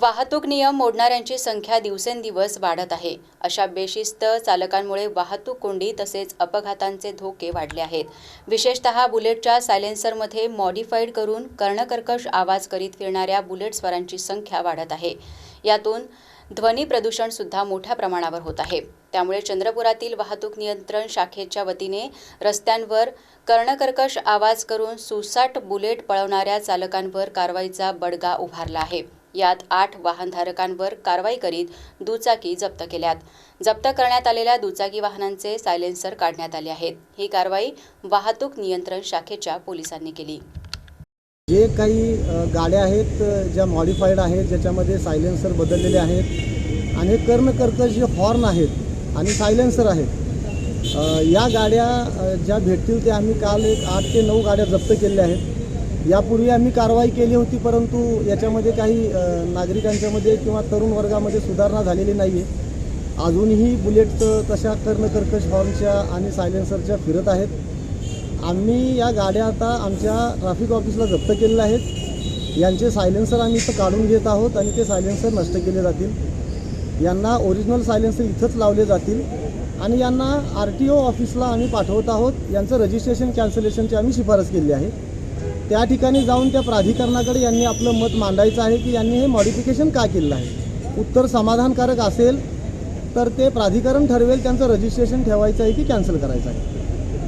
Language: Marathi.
वाहतूक नियम मोडणाऱ्यांची संख्या दिवसेंदिवस वाढत आहे. अशा बेशिस्त चालकांमुळे वाहतूक कोंडी तसेच अपघातांचे धोके वाढले आहेत. विशेषतः बुलेटच्या सायलेन्सरमध्ये मॉडिफाईड करून कर्णकर्कश आवाज करीत फिरणाऱ्या बुलेटस्वरांची संख्या वाढत आहे. यातून ध्वनी प्रदूषण सुद्धा मोठ्या प्रमाणावर होत आहे. त्यामुळे चंद्रपुरातील वाहतूक नियंत्रण शाखेच्या वतीने रस्त्यांवर कर्णकर्कश आवाज करून सुसाट बुलेट पळवणाऱ्या चालकांवर कारवाईचा बडगा उभारला आहे. यात आठ वाहनधारकांवर कारवाई करीत दुचाकी जप्त केल्यात. जप्त करण्यात आलेल्या दुचाकी वाहनांचे सायलेन्सर काढण्यात आले आहेत. ही कारवाई वाहतूक नियंत्रण शाखेच्या पोलिसांनी केली. जे काही गाड्या आहेत ज्या मॉडिफाईड आहेत ज्याच्यामध्ये सायलेन्सर बदललेले आहेत आणि कर्णकर्त जे हॉर्न आहेत आणि सायलेन्सर आहेत या गाड्या ज्या भेटतील त्या आम्ही काल एक आठ ते नऊ गाड्या जप्त केलेल्या आहेत. यापूर्वी आम्ही कारवाई केली होती परंतु याच्यामध्ये काही नागरिकांच्यामध्ये किंवा तरुण वर्गामध्ये सुधारणा झालेली नाही आहे अजूनही बुलेट तशा कर्णकर्कश हॉर्नच्या आणि सायलेन्सरच्या फिरत आहेत. आम्ही या गाड्या आता आमच्या ट्रॅफिक ऑफिसला जप्त केलेल्या आहेत. यांचे सायलेन्सर आम्ही इथं काढून घेत आहोत आणि ते सायलेन्सर नष्ट केले जातील. यांना ओरिजिनल सायलेन्सर इथंच लावले जातील आणि यांना आर टी ओ ऑफिसला आम्ही पाठवत आहोत. यांचं रजिस्ट्रेशन कॅन्सलेशनची आम्ही शिफारस केली आहे. त्या ठिकाणी जाऊन त्या प्राधिकरणाकडे यांनी आपलं मत मांडायचं आहे की यांनी हे मॉडिफिकेशन का केलं आहे? उत्तर समाधानकारक असेल तर ते प्राधिकरण ठरवेल त्यांचं रजिस्ट्रेशन ठेवायचं आहे की कॅन्सल करायचं आहे?